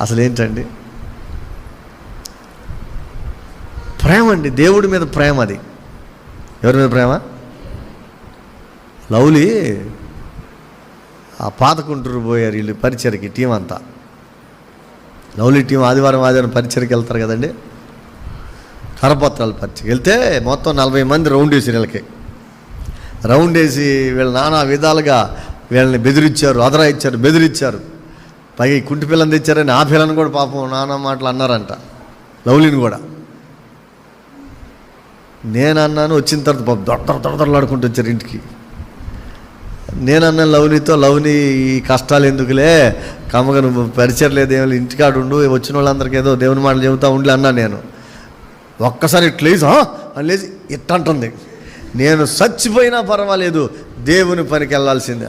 అసలు ఏంటండి ప్రేమ అండి దేవుడి మీద ప్రేమ అది ఎవరి మీద ప్రేమ? లవ్లీ ఆ పాతకుంటూరు పోయారు వీళ్ళు పరిచయకి టీం అంతా. లవ్లీ టీం ఆదివారం ఆదివారం పరిచయకి వెళ్తారు కదండి? కరపత్రాలు పరిచయకి. వెళ్తే మొత్తం నలభై మంది రౌండ్ వేసి వీళ్ళకి. రౌండ్ వేసి వీళ్ళు నానా విధాలుగా వీళ్ళని బెదిరించారు అదరా ఇచ్చారు బెదిరించారు. పైగా ఈ కుంటి పిల్లని తెచ్చారని ఆ పిల్లని కూడా పాపం నానా మాటలు అన్నారంట. లవ్లీని కూడా. నేను అన్నాను వచ్చిన తర్వాత పాపం దొడ్డ దొడదొడలాడుకుంటూ వచ్చారు ఇంటికి. నేనన్న లవ్నితో లవ్ని ఈ కష్టాలు ఎందుకులే? కమ్మగా నువ్వు పరిచయం లేదు ఏమి ఇంటికాడు ఉండు వచ్చిన వాళ్ళందరికీ ఏదో దేవుని మాటలు చెబుతా ఉండి అన్నా నేను. ఒక్కసారి ఇట్లేసి అని లేచి ఇట్టంటుంది. నేను చచ్చిపోయినా పర్వాలేదు దేవుని పనికి వెళ్ళాల్సిందే.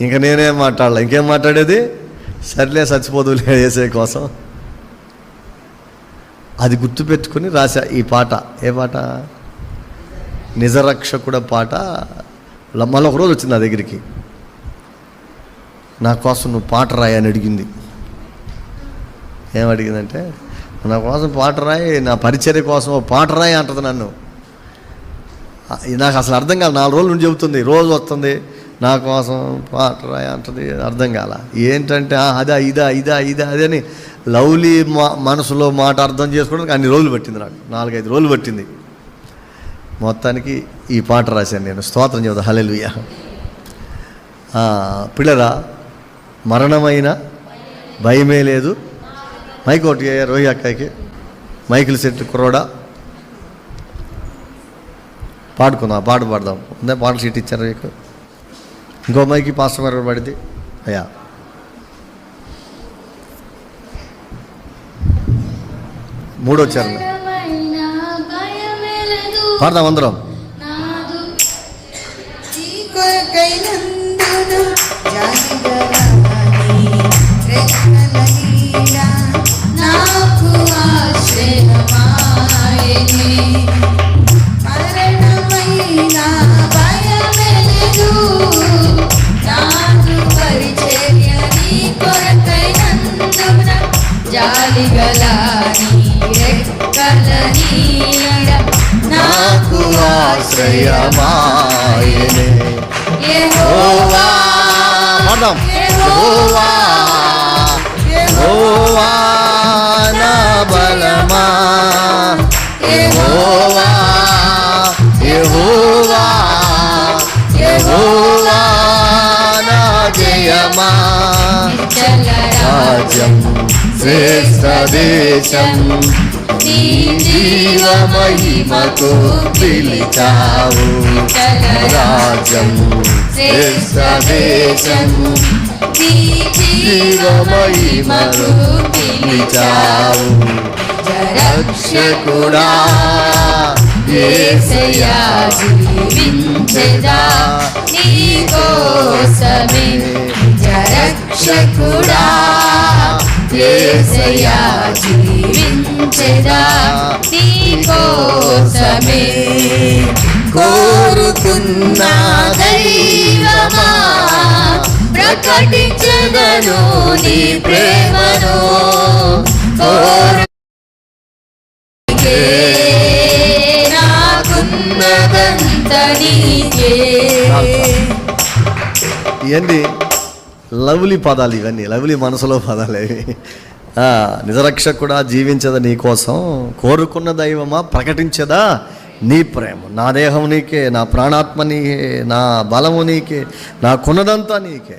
ఇంకా నేనేం మాట్లాడాలి. ఇంకేం మాట్లాడేది? సర్లే చచ్చిపోదులే వేసే కోసం. అది గుర్తుపెట్టుకుని రాశా ఈ పాట. ఏ పాట? నిజరక్షకుడ పాట. మళ్ళీ ఒక రోజు వచ్చింది నా దగ్గరికి. నా కోసం నువ్వు పాట రాయి అని అడిగింది. ఏం అడిగిందంటే నా కోసం పాట రాయి నా పరిచర్య కోసం పాట రాయి అంటది నన్ను. నాకు అసలు అర్థం కాదు. నాలుగు రోజుల నుండి చెబుతుంది. రోజు వస్తుంది. నా కోసం పాట రాయి అంటది అర్థం కాల. ఏంటంటే అదే అదా ఇదా ఇదా ఇదా అదే అని లవ్లీ మా మనసులో మాట అర్థం చేసుకోవడానికి అన్ని రోజులు పట్టింది నాకు. నాలుగైదు రోజులు పట్టింది. మొత్తానికి ఈ పాట రాశాను నేను. స్తోత్రం చెబుతా. హలెలుయ పిల్లరా మరణమైన భయమే లేదు. మైక్ ఒకటి రోహి అక్కకి. మైకిల్ సెట్ కుర్రోడా? పాడుకుందాం పాట పాడదాం. ఉందా? పాటలు సీట్ ఇచ్చారు మీకు? ఇంకో మైకి పాస్టర్ గారు పడింది అయ్యా. మూడు వచ్చారు భయమైన భయమెలదు పాడదాం అందరం. నాదు. జాలిగల రెక్కల నీడ నాకు ఆశ్రయమాయనే యెహోవా పాడదాం యెహోవా యెహోవా నా బలమా యెహోవా యెహోవా యెహోవా నా జయమా రాజ్యం శ్రేష్ఠ దేశం. నీ జీవ మహిమకు పిలిచావు. రాజ్యం శ్రేష్ఠ దేశం. జీవ మహిమకు పిలిచావు. రక్షకుడా ఏసయ్యా జీవించెదా. నీ కోసమే రక్షకుడా ఏసయ్యా జీవించెదా నీ కోసమే. దైవమా ప్రకటించదను నీ ప్రేమను. నాకున్నదంత నీకే. లవ్లీ పదాలు ఇవన్నీ లవ్లీ మనసులో పదాలు. ఇవి నిజరక్షకుడా జీవించదా నీ కోసం? కోరుకున్న దైవమా? ప్రకటించదా నీ ప్రేమ? నా దేహం నీకే నా ప్రాణాత్మ నీకే నా బలము నీకే నాకున్నదంతా నీకే.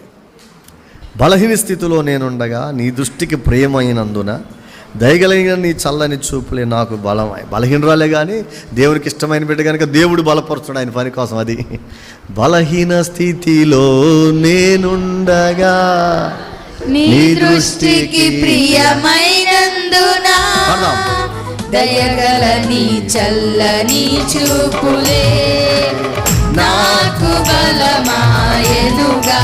బలహీన స్థితిలో నేనుండగా నీ దృష్టికి ప్రేమైనందున దయగలిగిన నీ చల్లని చూపులే నాకు బలమై బలహీనరాలే కానీ దేవునికి ఇష్టమైన బిడ్డ కనుక దేవుడు బలపరుచుడు ఆయన పని కోసం అది. బలహీన స్థితిలో నేనుండగా నీ దృష్టికి ప్రియమైనందున. దయగల నీ చల్లని చూపులే నాకు బలమాయనుగా.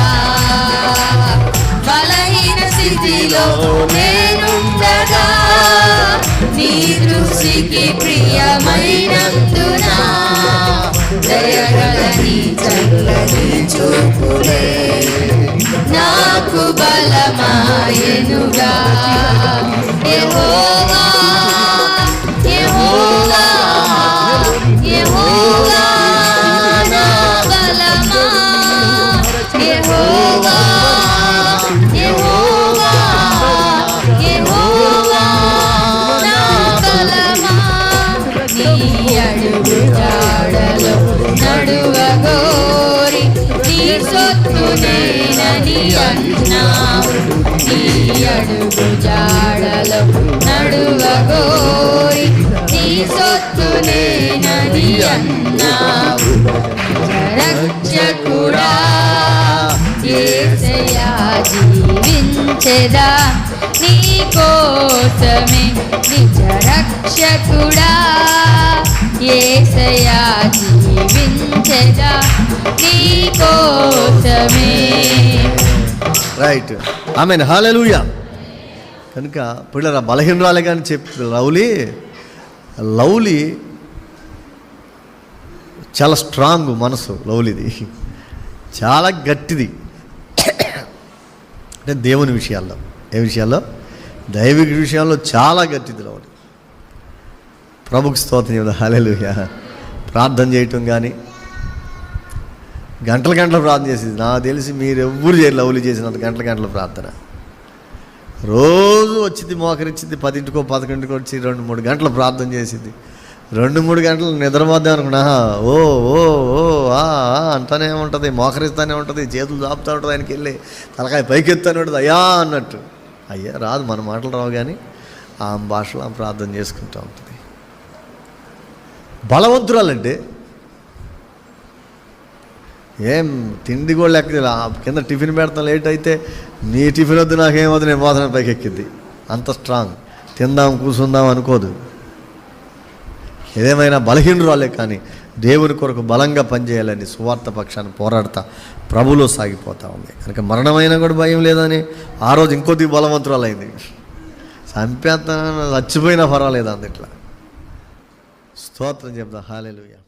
బలహీన స్థితిలో నేనుండగా నీ ప్రియమైనందున? దయగలని చల్లని చూపులే. నాకు బలమాయనుగా. యహోవా అడుగు జాడలో నడువగోరి నీ సొత్తు నది అన్నావు. రక్షకుడా ఏసయ్యా జీవించెదా? నీ కోసమే నిజ రక్షకుడా ఏసయా జీవించదా? నీ కోసమే. రైట్ ఆమె హాలెలుయా కనుక పిల్లల బలహీనరాలే కానీ చెప్పి లవ్లీ లవ్లీ చాలా స్ట్రాంగ్ మనసు లవ్లీది చాలా గట్టిది. అంటే దేవుని విషయాల్లో ఏ విషయాల్లో? దైవిక విషయాల్లో చాలా గట్టిది లవ్లీ ప్రభుకి స్తోత్రం హాలేలు ప్రార్థన చేయటం కానీ గంటల గంటల ప్రార్థన చేసేది. నాకు తెలిసి మీరు ఎవ్వరు చేయరు లవ్లీ చేసినంత గంటల గంటల ప్రార్థన. రోజు వచ్చింది మోకరించింది పదింటికో పదకొండుకో వచ్చి రెండు మూడు గంటలు ప్రార్థన చేసింది. రెండు మూడు గంటలు నిద్రపోద్దాం అనుకున్నా ఓ ఓ ఓ ఆ అంతానే అంటానే ఉంటుంది మోకరిస్తానే ఉంటుంది చేతులు చాపుతూ ఉంటుంది ఆయనకి వెళ్ళి తలకాయ పైకి ఉంటుంది అయ్యా అన్నట్టు. అయ్యా రాదు మన మాటలు రావు కానీ ఆ భాషలో ప్రార్థన చేసుకుంటూ ఉంటుంది. బలవంతురాలంటే ఏం తిండి కూడా లెక్క కింద టిఫిన్ పెడతాం లేట్ అయితే నీ టిఫిన్ వద్దు నాకేమవుతుంది నేను పోతాను పైకి ఎక్కింది అంత స్ట్రాంగ్ తిందాం కూర్చుందాం అనుకోదు. ఏదేమైనా బలహీనరాలే కానీ దేవుని కొరకు బలంగా పనిచేయాలని సువార్త పక్షాన్ని పోరాడతా ప్రభులో సాగిపోతా ఉంది. కనుక మరణమైనా కూడా భయం లేదని ఆ రోజు ఇంకొద్ది బలవంతురాలైంది. చంపేస్తాను చచ్చిపోయినా పర్వాలేదు అందుట్లా. స్తోత్రం చెప్తా. హాలేలుయ్యా